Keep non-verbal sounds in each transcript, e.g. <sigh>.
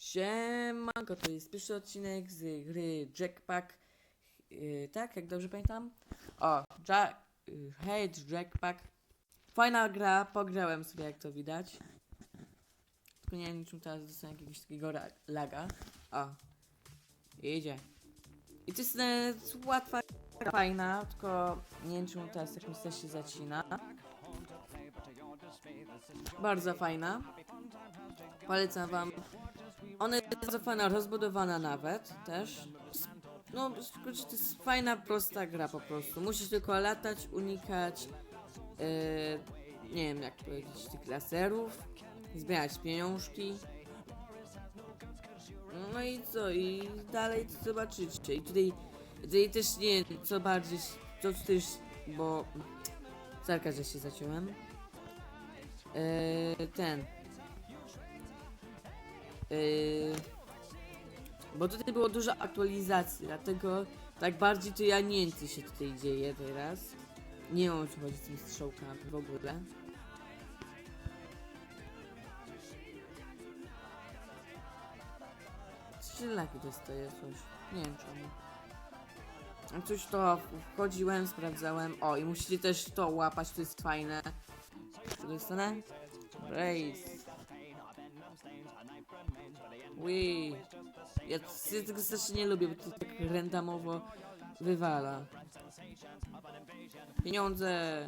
Siemanko, to jest pierwszy odcinek z gry Jackpack. Yy, tak, jak dobrze pamiętam? O, Jack, yy, hej, Jackpack. Fajna gra, pograłem sobie jak to widać. Tylko nie wiem, czym teraz dostałem jakiegoś takiego laga. O, idzie. I to jest e, łatwa, fajna, tylko nie wiem, teraz tak mi się zacina. Bardzo fajna. Polecam wam. Ona jest bardzo fajna, rozbudowana nawet też. No, to jest fajna, prosta gra po prostu. Musisz tylko latać, unikać, yy, nie wiem jak powiedzieć, tych laserów, zbierać pieniążki. No i co, i dalej to zobaczycie. I tutaj, tutaj też nie wiem, co bardziej, co też, bo... Zerka, że się zaciąłem. Yy, ten. Yy, bo tutaj było dużo aktualizacji, dlatego tak bardziej to ja nie się tutaj dzieje teraz. Nie wiem, o co chodzi z tymi strzałkami w ogóle. Strzelaki dostaję coś. Nie wiem czemu. Coś to wchodziłem, sprawdzałem. O, i musicie też to łapać, to jest fajne. Co stronę? Race. Ui. Ja tego strasznie nie lubię, bo to tak randomowo wywala. Pieniądze!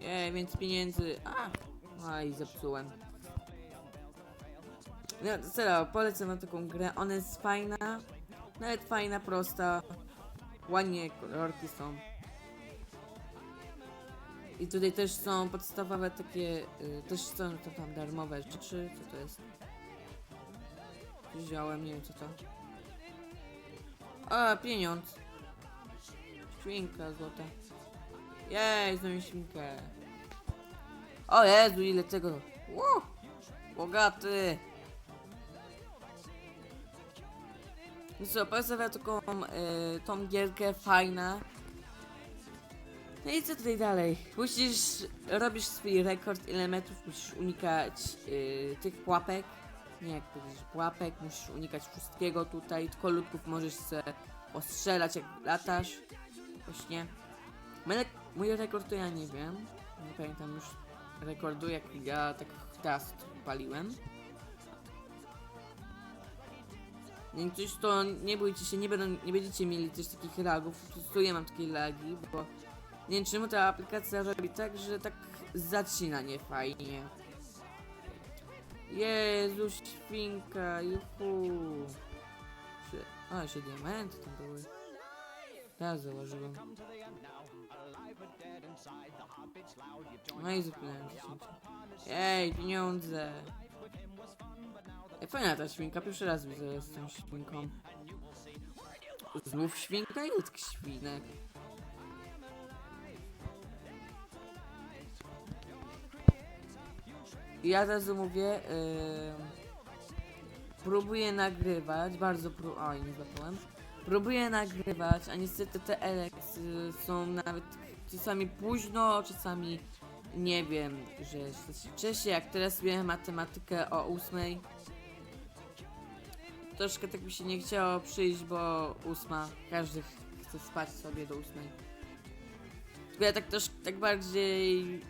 Jej, więc pieniędzy. A! Aj, zepsułem. No, serio, polecam na taką grę. Ona jest fajna. Nawet fajna, prosta. Ładnie kolorki są. I tutaj też są podstawowe takie, y, też są to tam darmowe rzeczy, co to jest? Wziąłem, nie wiem co to. A, pieniądz. Świnka złota. Jej, znowu świnkę. O Jezu, ile tego. Ło! Bogaty. No co, polecam taką, y, tą gierkę, fajna. No i co tutaj dalej? Musisz, robisz swój rekord, ile metrów musisz unikać yy, tych pułapek. Nie jak powiedzieć, pułapek, musisz unikać wszystkiego tutaj, tylko ludków możesz ostrzelać jak latasz. Właśnie. Mój, rekord to ja nie wiem. Nie pamiętam już rekordu, jak ja tak teraz paliłem. Coś to nie bójcie się, nie, będą, nie będziecie mieli też takich lagów. Po prostu ja mam takie lagi, bo nie wiem czemu ta aplikacja robi tak, że tak zacina nie fajnie. Jezu, świnka, juhu. A, się diamenty tam były. Teraz założyłem. No i świnkę. Ej, pieniądze. Ej, fajna ta świnka, pierwszy raz widzę z tą świnką. Znów świnka? Ile tych świnek? Ja teraz mówię, yy, próbuję nagrywać, bardzo pró... Oj, nie złapałem. Próbuję nagrywać, a niestety te eleksy są nawet czasami późno, czasami nie wiem, że wcześniej jak teraz miałem matematykę o ósmej. Troszkę tak mi się nie chciało przyjść, bo ósma, każdy chce spać sobie do ósmej. Tylko ja tak też, tak bardziej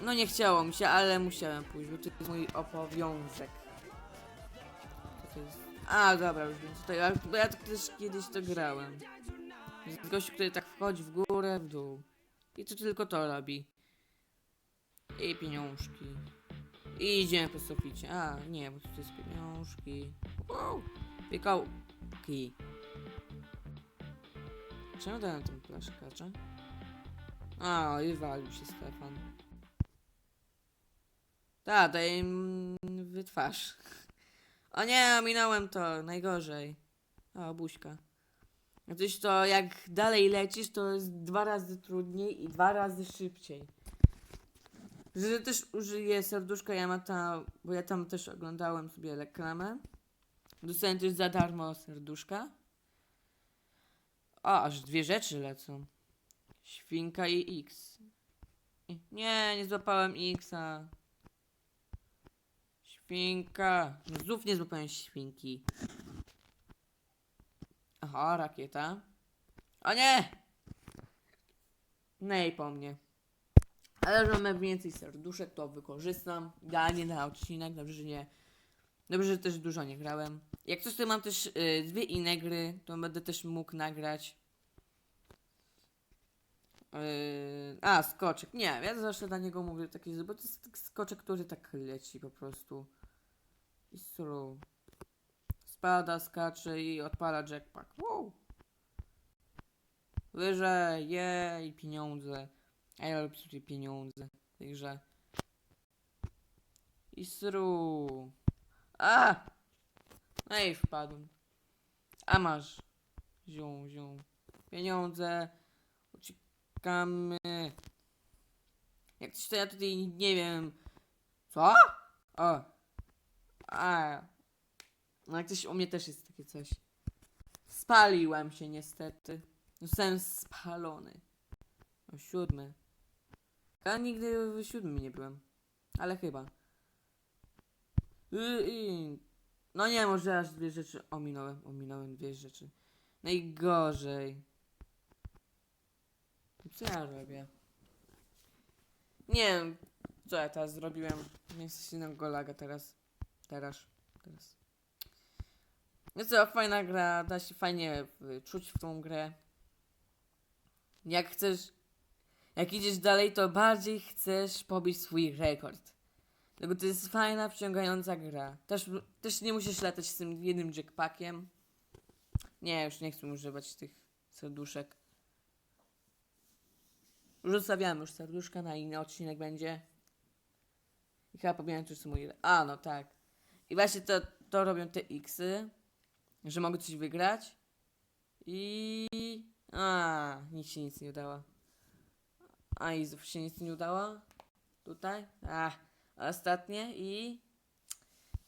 no nie chciało mi się, ale musiałem pójść, bo to jest mój obowiązek. A, dobra, już wiem co to jest, bo ja też kiedyś to grałem. Z gościu, który tak wchodzi w górę, w dół. I to tylko to robi. I pieniążki. I idziemy po suficie. A, nie, bo to jest pieniążki. Wow, piekałki. Czemu dałem ten plaż kacze? A, i walił się Stefan. Tak, daj im w twarz. O nie, minąłem to, najgorzej. O, buźka. Otóż to jak dalej lecisz, to jest dwa razy trudniej i dwa razy szybciej. Że też użyję serduszka Yamata, bo ja tam też oglądałem sobie reklamę. Dostałem też za darmo serduszka. O, aż dwie rzeczy lecą. Świnka i X. Nie, nie złapałem Xa. Świnka. No znów nie złapałem świnki. Aha, rakieta. O nie! Nej po mnie. Ale że mamy więcej serduszek, to wykorzystam. Idealnie na odcinek. Dobrze, że nie. Dobrze, że też dużo nie grałem. Jak coś, to mam też y, dwie inne gry, to będę też mógł nagrać. Yy, a, skoczek. Nie, ja zawsze dla niego mówię taki, bo to jest skoczek, który tak leci po prostu. I sru. Spada, skacze i odpala jackpack. Wow. Wyżej, jej, pieniądze. A ja lubię sobie pieniądze grze. I sru. A! No i wpadłem. A masz. Zią, zią. Pieniądze. Uciekamy. Jak coś to ja tutaj nie wiem. Co? O. A. No jak coś u mnie też jest takie coś. Spaliłem się niestety. Zostałem spalony. O siódmy. Ja nigdy w siódmym nie byłem. Ale chyba. No nie, może aż dwie rzeczy ominąłem. Ominąłem dwie rzeczy. Najgorzej. Co ja robię? Nie wiem, co ja teraz zrobiłem. Nie jesteś na golaga teraz. Teraz. Teraz. No co, fajna gra, da się fajnie y, czuć w tą grę. Jak chcesz, jak idziesz dalej, to bardziej chcesz pobić swój rekord. Dlatego to jest fajna, wciągająca gra. Też, też nie musisz latać z tym jednym jackpackiem. Nie, już nie chcę używać tych serduszek. Już zostawiamy już serduszka na inny odcinek będzie. I chyba powinienem coś mój. A, no tak. I właśnie to, to robią te X-y, że mogę coś wygrać. I. A, nic się nic nie udało. A, i się nic nie udało. Tutaj. A, ostatnie i.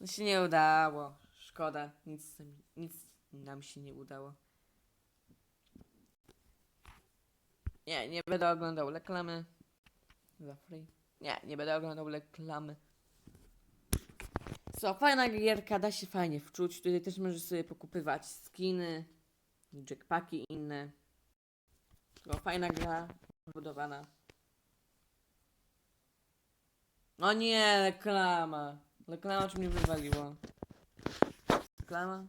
No się nie udało. Szkoda. Nic, nic nam się nie udało. Nie, nie będę oglądał reklamy. Za free. Nie, nie będę oglądał reklamy. Co, fajna gierka, da się fajnie wczuć. Tutaj też możesz sobie pokupywać skiny, jackpacki inne. To fajna gra, budowana. O nie, reklama. Reklama czy mnie wywaliło? Reklama?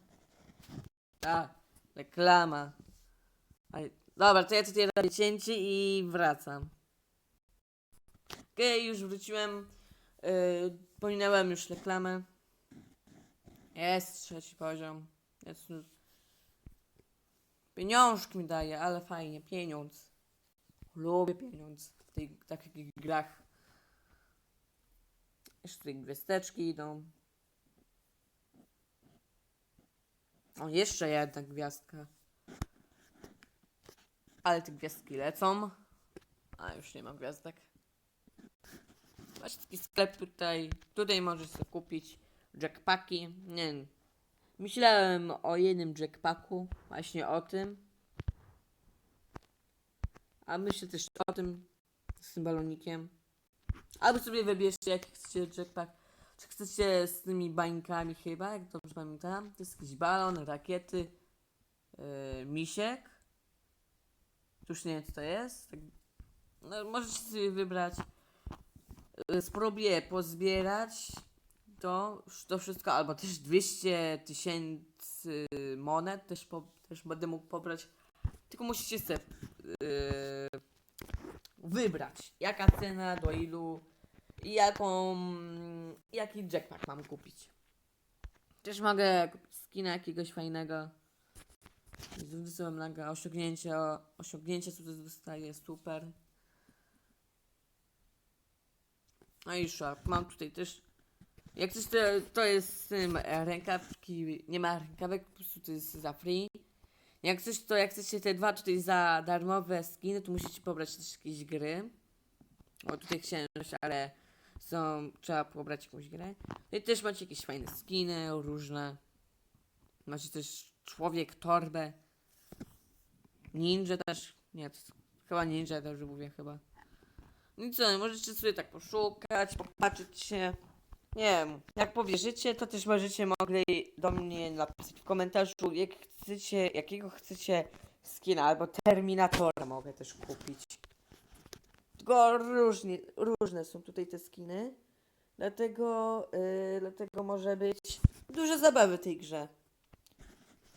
Tak, reklama. Aj, dobra, to ja tutaj robię cięcie i wracam. Okej, już wróciłem. Yy, pominąłem już reklamę. Jest trzeci poziom. Jest. Pieniążki mi daje, ale fajnie, pieniądz. Lubię pieniądz w tej takich grach. Jeszcze tutaj gwiazdeczki idą. O, jeszcze jedna gwiazdka. Ale te gwiazdki lecą. A, już nie ma gwiazdek. Masz taki sklep tutaj. Tutaj możesz sobie kupić jackpacki. Nie wiem. Myślałem o jednym jackpacku. Właśnie o tym. A myślę też o tym. Z tym balonikiem. Albo sobie wybierzcie jaki chcecie jackpack. Czy chcecie z tymi bańkami chyba, jak dobrze pamiętam. To jest jakiś balon, rakiety, yy, misiek. Już nie wiem co to jest. Tak, no, możecie sobie wybrać. Yy, spróbuję pozbierać to, to wszystko, albo też 200 tysięcy monet też, po, też będę mógł pobrać. Tylko musicie sobie yy, wybrać, jaka cena, do ilu i jaką, jaki jackpack mam kupić. Też mogę kupić skina jakiegoś fajnego. Wysyłam naga osiągnięcie, osiągnięcie co dostaję, super. No i shop, mam tutaj też, jak coś to, to jest e, rękawki, nie ma rękawek, po prostu to jest za free. Jak coś to, jak chcecie te dwa tutaj za darmowe skiny, to musicie pobrać też jakieś gry. O, tutaj księżność, ale są, trzeba pobrać jakąś grę. I też macie jakieś fajne skiny, różne. Macie też człowiek, torbę. Ninja też. Nie, to chyba ninja dobrze mówię chyba. No i co, możecie sobie tak poszukać, popatrzeć się. Nie wiem, jak powierzycie, to też możecie mogli do mnie napisać w komentarzu, jak chcecie, jakiego chcecie skina, albo Terminatora mogę też kupić. Tylko różnie, różne są tutaj te skiny. Dlatego, yy, dlatego może być dużo zabawy w tej grze.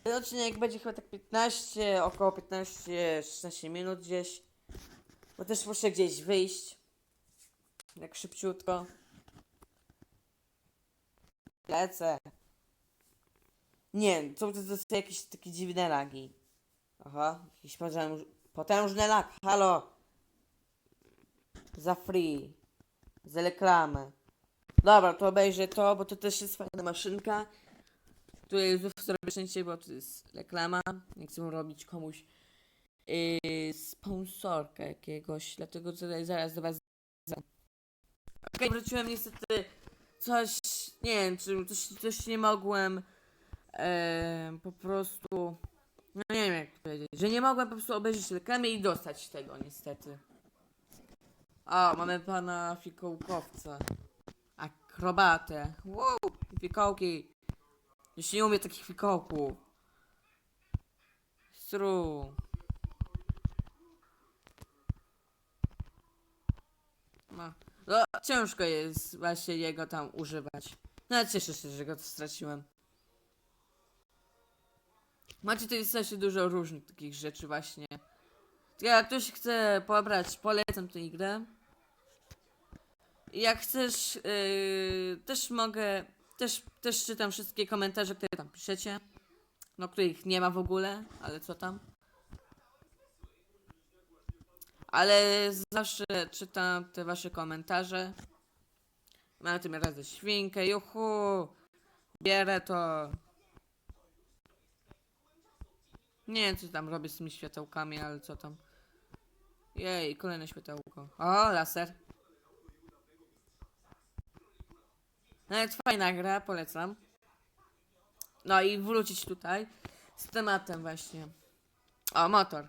Ten odcinek będzie chyba tak 15, około 15-16 minut gdzieś. Bo też muszę gdzieś wyjść. Tak szybciutko. Lecę. Nie, są to, to jakieś takie dziwne lagi. Aha, jakiś potęż, potężny lag, halo. Za free. Za reklamę. Dobra, to obejrzę to, bo to też jest fajna maszynka. Tutaj znów zrobię szczęście, bo to jest reklama. Nie chcę robić komuś yy, sponsorka jakiegoś, dlatego tutaj zaraz do was Okej, wróciłem niestety coś, nie wiem, czy coś, coś nie mogłem em, po prostu, no nie wiem jak powiedzieć, że nie mogłem po prostu obejrzeć reklamy i dostać tego niestety. O, mamy pana fikołkowca. Akrobatę. Wow, fikołki. Już nie umie takich fikołków. Stru. No, ciężko jest właśnie jego tam używać. No, ale cieszę się, że go straciłem. Macie tutaj strasznie dużo różnych takich rzeczy właśnie. Jak ktoś chce pobrać, polecam tę grę. Jak chcesz, yy, też mogę, też, też czytam wszystkie komentarze, które tam piszecie. No, których nie ma w ogóle, ale co tam. Ale zawsze czytam te wasze komentarze. Mam tym razem świnkę, juhu! Bierę to. Nie wiem, co tam robię z tymi światełkami, ale co tam. Jej, kolejne światełko. O, laser. Nawet fajna gra, polecam. No i wrócić tutaj z tematem właśnie. O, motor.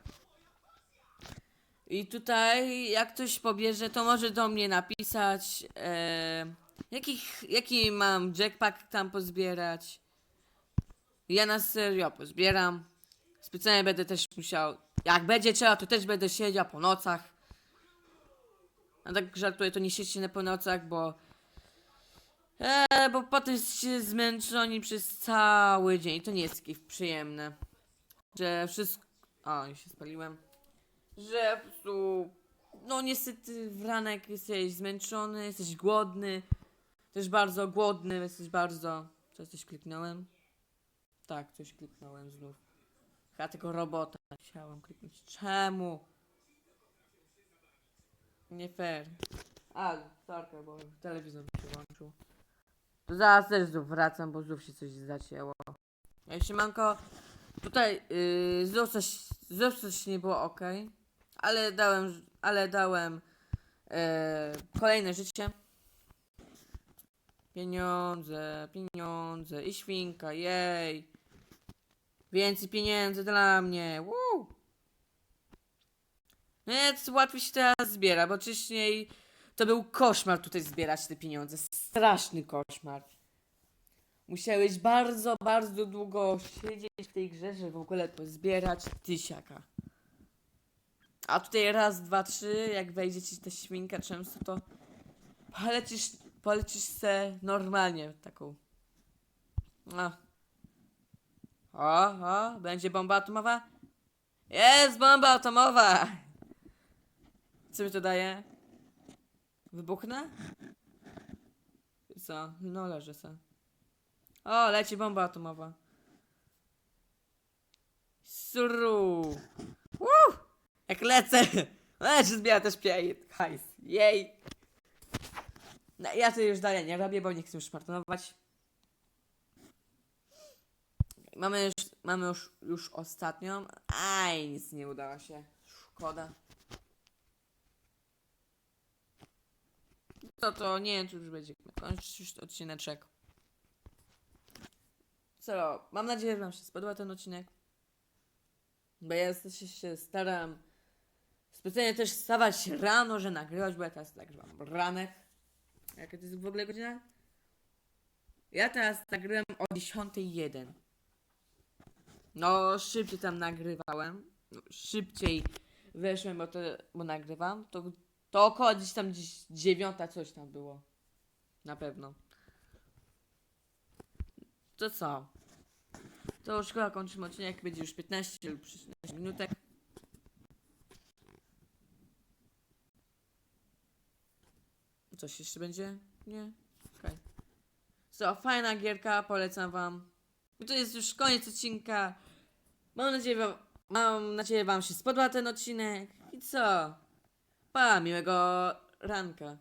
I tutaj, jak ktoś pobierze, to może do mnie napisać, e, jakich, jaki mam jackpack tam pozbierać. Ja na serio pozbieram. Specjalnie będę też musiał, jak będzie trzeba, to też będę siedział po nocach. A tak żartuję, to nie siedźcie po nocach, bo Eee, bo potem jesteście zmęczeni przez cały dzień. To nie jest takie przyjemne. Że wszystko. O, się spaliłem. Że po prostu. No niestety w ranek jesteś zmęczony, jesteś głodny. Też bardzo głodny, jesteś bardzo. Co coś kliknąłem? Tak, coś kliknąłem znów. Chyba tego robota chciałam kliknąć. Czemu? Nie fair. A, sorry, bo telewizor mi się włączył. To zaraz też znów wracam, bo znów się coś zacięło. Ja siemanko, tutaj yy, znów, coś, znów coś nie było ok, ale dałem, ale dałem yy, kolejne życie. Pieniądze, pieniądze i świnka, jej. Więcej pieniędzy dla mnie, woo! Więc łatwiej się teraz zbiera, bo wcześniej to był koszmar tutaj zbierać te pieniądze. Straszny koszmar. Musiałeś bardzo, bardzo długo siedzieć w tej grze, żeby w ogóle pozbierać tysiaka. A tutaj raz, dwa, trzy, jak wejdzie ci ta świnka często, to polecisz, polecisz se normalnie taką. No. O, o, będzie bomba atomowa? Jest bomba atomowa! Co mi to daje? Wybuchnę? Co? No leży se. O, leci bomba atomowa. Suru! Woo! Jak lecę! <laughs> Leży zbiera też piej. Hajs. Jej! No, ja to już dalej nie robię, bo nie chcę już marnować. Mamy już, mamy już, już ostatnią. Aj, nic nie udało się. Szkoda. To to nie wiem, czy już będzie kończyć już odcineczek. Co? Mam nadzieję, że Wam się spodoba ten odcinek. Bo ja się staram specjalnie też wstawać rano, że nagrywać, bo ja teraz nagrywam ranek. Jaka to jest w ogóle godzina? Ja teraz nagrywam o 10.01. No, szybciej tam nagrywałem. No, szybciej weszłem, bo to, bo nagrywam. To, to około gdzieś tam gdzieś dziewiąta coś tam było. Na pewno. To co? To już chyba kończymy odcinek, będzie już 15 lub 16 minutek. Coś jeszcze będzie? Nie? Okej. Co, fajna gierka, polecam wam. I to jest już koniec odcinka. Mam nadzieję, wam, mam nadzieję, wam się spodobał ten odcinek. I co? Pa, miłego ranka.